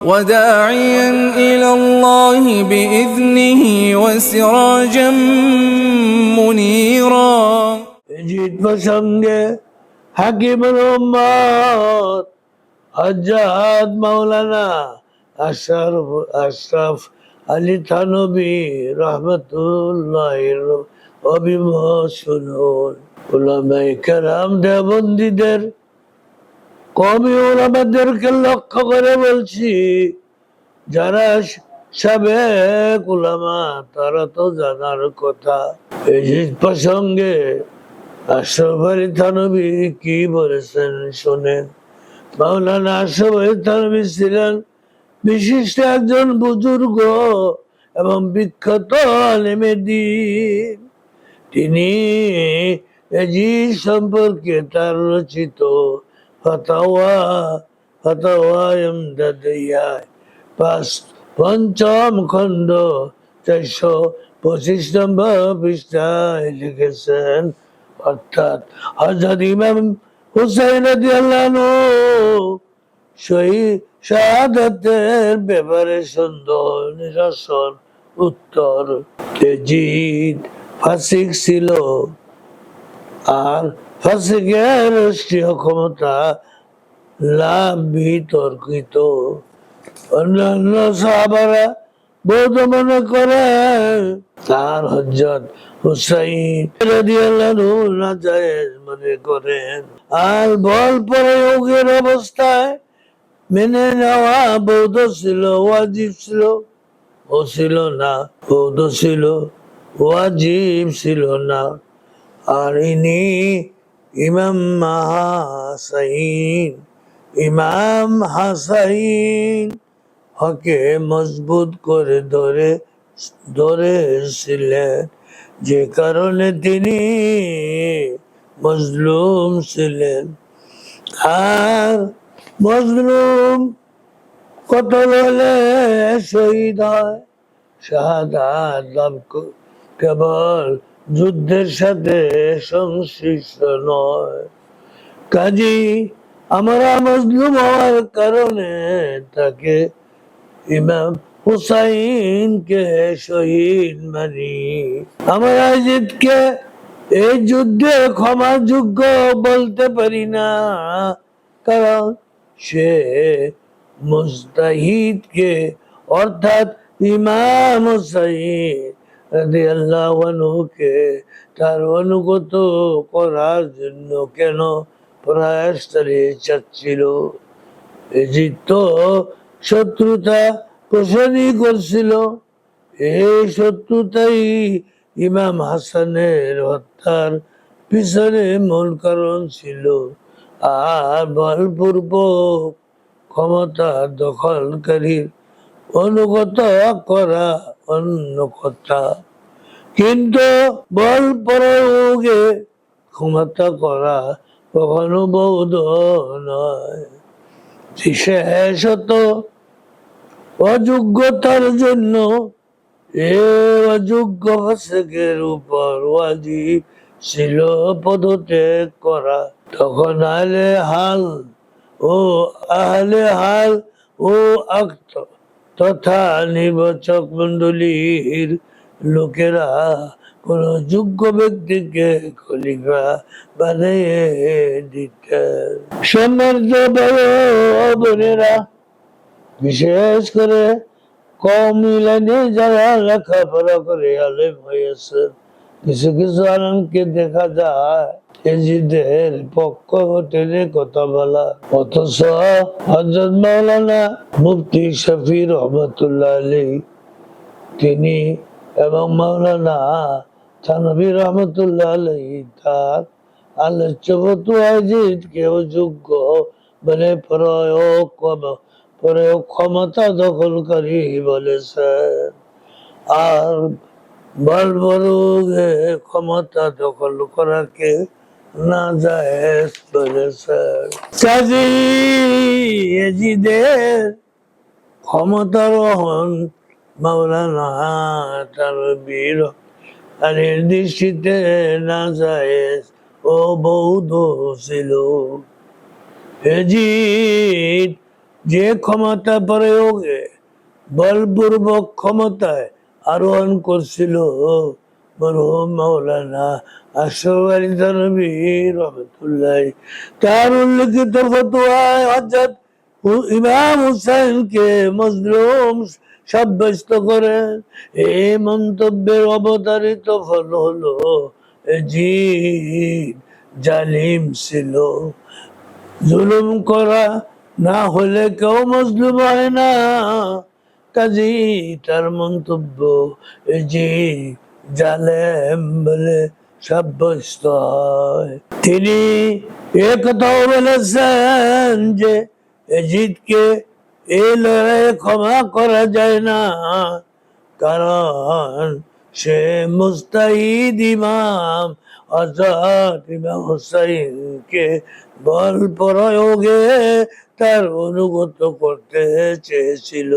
وداعيا إلى الله بإذنه وسراجا منيرا জিত প্রসঙ্গে হাকিম মোহাম্মদ হজরত মাওলানা আশরাফ আশরাফ আলী থানবী রহমতুল্লাহ অভিমত শুনুন ওলামাই কেরাম দেবন্দীদের কমি ওলামাদেরকে লক্ষ্য করে বলছি, যারা সাবেক উলামা, তারা তো জানার কথা। এই প্রসঙ্গে আশরফ আলী থানবী কি বলেছেন শোনেন মাওলানা আশরফ আলী ছিলেন বিশিষ্ট একজন বুজুর্গ এবং বিখ্যাত আলেমে দিন। তিনি এজি সম্পর্কে তার রচিত পাঁচ, পঞ্চম খণ্ড চারশো পঁচিশ নম্বর পৃষ্ঠায় লিখেছেন, অর্থাৎ হজরত ইমাম হুসাইন শহীদ শাহাদাতের ব্যাপারে সুন্দর নিরসন উত্তর। তেজিদ, ফাসিক ছিল। আর ফাসিকের রাষ্ট্রীয় ক্ষমতা লাভ বিতর্কিত অন্যান্য সাহাবারা বৌদ্ধ মনে করে তার হজরত হুসাইন মনে করেন। আর বল প্রয়োগের অবস্থায় মেনে নেওয়া বৌদ্ধ ছিল, ওয়াজিব ছিল, ও ছিল না। বৌদ্ধ ছিল, ওয়াজিব ছিল না। আর ইনি ইমাম হাসাইন ইমাম হাসাইন, হকে মজবুত করে ধরে, ধরেছিলেন। যে কারণে তিনি মজলুম ছিলেন। আর মজলুম কত হলে শহীদ হয়? শাহাদাত লাভ কেবল যুদ্ধের সাথে সংশ্লিষ্ট নয়। কাজী আমরা মজলুম হওয়ার কারণে তাকে ইমাম হুসাইনকে শহীদ মানি। আমরা জিতকে এই যুদ্ধে ক্ষমা যোগ্য বলতে পারি না, কারণ সে মুস্তাহিদকে অর্থাৎ ইমাম হুসাইন আনহুকে তার অনুগত করার জন্য কেন প্রয়াস চালিয়ে ইজিপ্ত শত্রুতা পোষণই করছিল। এই শত্রুতাই ইমাম হাসানের হত্যার পিছনে মূল কারণ ছিল। আর বলপূর্বক ক্ষমতা দখলকারীর অনুগত করা অন্য কথা। কিন্তু বল প্রয়োগে ক্ষমতা করা কখনো বৌদ্ধ নয়। বিশেষত অযোগ্যতার জন্য এ অযোগ্য ফাসেকের উপর ওয়াজিব ছিল পদত্যাগ করা। তখন আলে হাল ও আহলে হাল ও আক্ত তথা নির্বাচক মন্ডলীর লোকেরা কোন যোগ্য ব্যক্তিকে খলিফা বানিয়ে দিতেন। সম্মানিত বড়েরা বিশেষ করে কম লাইনে যারা লেখাপড়া করে আলেম হয়েছে কিছু কিছু আলমকে দেখা যায় এজিদের পক্ষ হোটেলে কথা বলা। অথচ হজরত মাওলানা মুফতি শফি রহমতুল্লাহ আলী তিনি এবং মাওলানা থানবী রহমতুল্লাহ আলী তার আলোচ্য ফতুয়াজিদ কেউ যোগ্য মানে প্রয়োগ প্রয়োগ ক্ষমতা দখলকারী বলেছেন। আর বলবরুগে ক্ষমতা দখল করাকে না বলেছেন কাজী এজিদের ক্ষমতারোহণ মাওলানা তার বীর আলীর দৃষ্টিতে না যায় ও বৌদ্ধ ছিল। এজিদ যে ক্ষমতা প্রয়োগে বলপূর্বক ক্ষমতায় আরোহণ করছিল। মরহুম মাওলানা আশরফ আলী থানভী রহমতুল্লাহ। তার উল্লেখিত ফতোয়ায় হজরত ইমাম হুসাইনকে মজলুম সাব্যস্ত করেন। এই মন্তব্যের অবতারিত ফল হলো জি জালিম ছিল। জুলুম করা না হলে কেউ মজলুম হয় না। কাজী তার মন্তব্য যে জালেম বলে সাব্যস্ত হয়। তিনি একথাও বলেছেন যে এজিদকে এই লড়াইয়ে ক্ষমা করা যায় না, কারণ সে মুস্তাহিদ ইমাম। আজাদ ইমাম হুসাইনকে বল প্রয়োগে তার অনুগত করতে চেয়েছিল।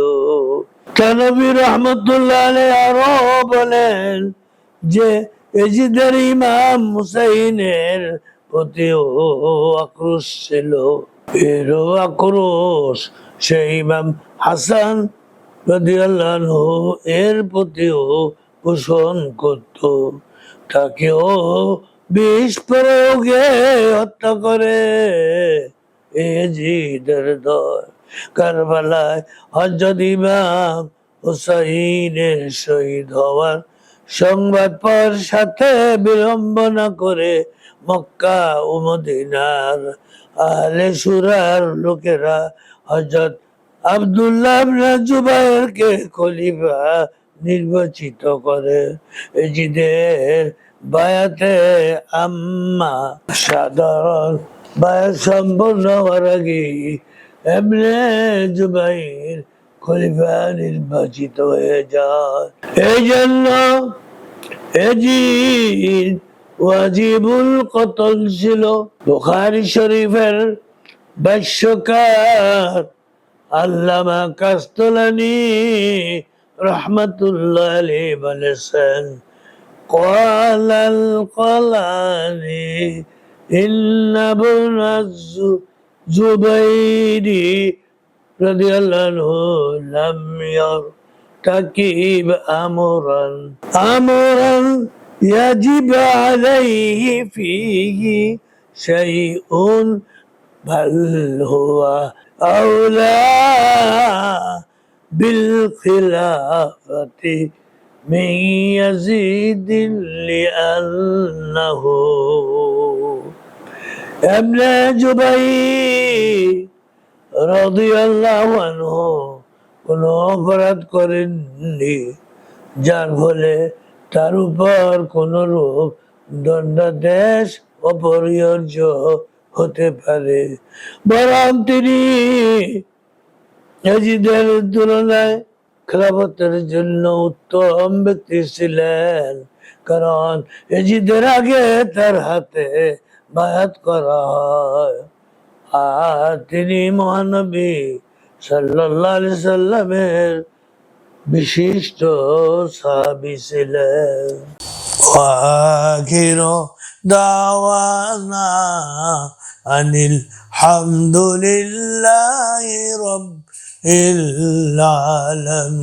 তানবী রহমতুল্লাহ আরও বলেন যে, এজিদের ইমাম হুসাইনের প্রতিও আক্রোশ ছিল। এরও আক্রোশ সেই ইমাম হাসান এর প্রতিও পোষণ করত। তাকেও বিষ প্রয়োগে হত্যা করে। এজিদের দল, কারবালায় হজরত ইমাম হুসাইনের শহীদ হওয়ার সংবাদ পর সাথে বিড়ম্বনা করে মক্কা ও মদিনার আহলে সুরার লোকেরা হজরত আব্দুল্লাহ জুবাইরকে খলিফা নির্বাচিত করে। এজিদের বায়াতে আম্মা সাধারণ বায়াত সম্পন্ন হওয়ার আগে এমনি জুবাইর খলিফা নির্বাচিত হয়ে যায়। এই জন্য এজিদ ওয়াজিবুল কতল ছিল। বুখারী শরীফের ভাষ্যকার আল্লামা কাস্তলানি রহমতুল্লাহ আলী বলেছেন قال القلاني إن ابن الزبير رضي الله عنه لم يرتكب أمرا أمرا يجب عليه فيه شيء بل هو أولى بالخلافة من يزيد لأنه ابن جبير رضي الله عنه কোনো অপরাধ করেননি যার ফলে তার উপর কোন রূপ দণ্ডাদেশ অপরিহার্য হতে পারে বরং তিনি এজিদের তুলনায় খেলাফতের জন্য উত্তম ব্যক্তি ছিলেন কারণ এজিদের আগে তার হাতে বায়াত করা হয় আর তিনি মহানবী সাল্লাল্লাহু আলাইহি সাল্লামের বিশিষ্ট সাহাবী ছিলেন وآخر دعوانا أن الحمد لله رب العالمين.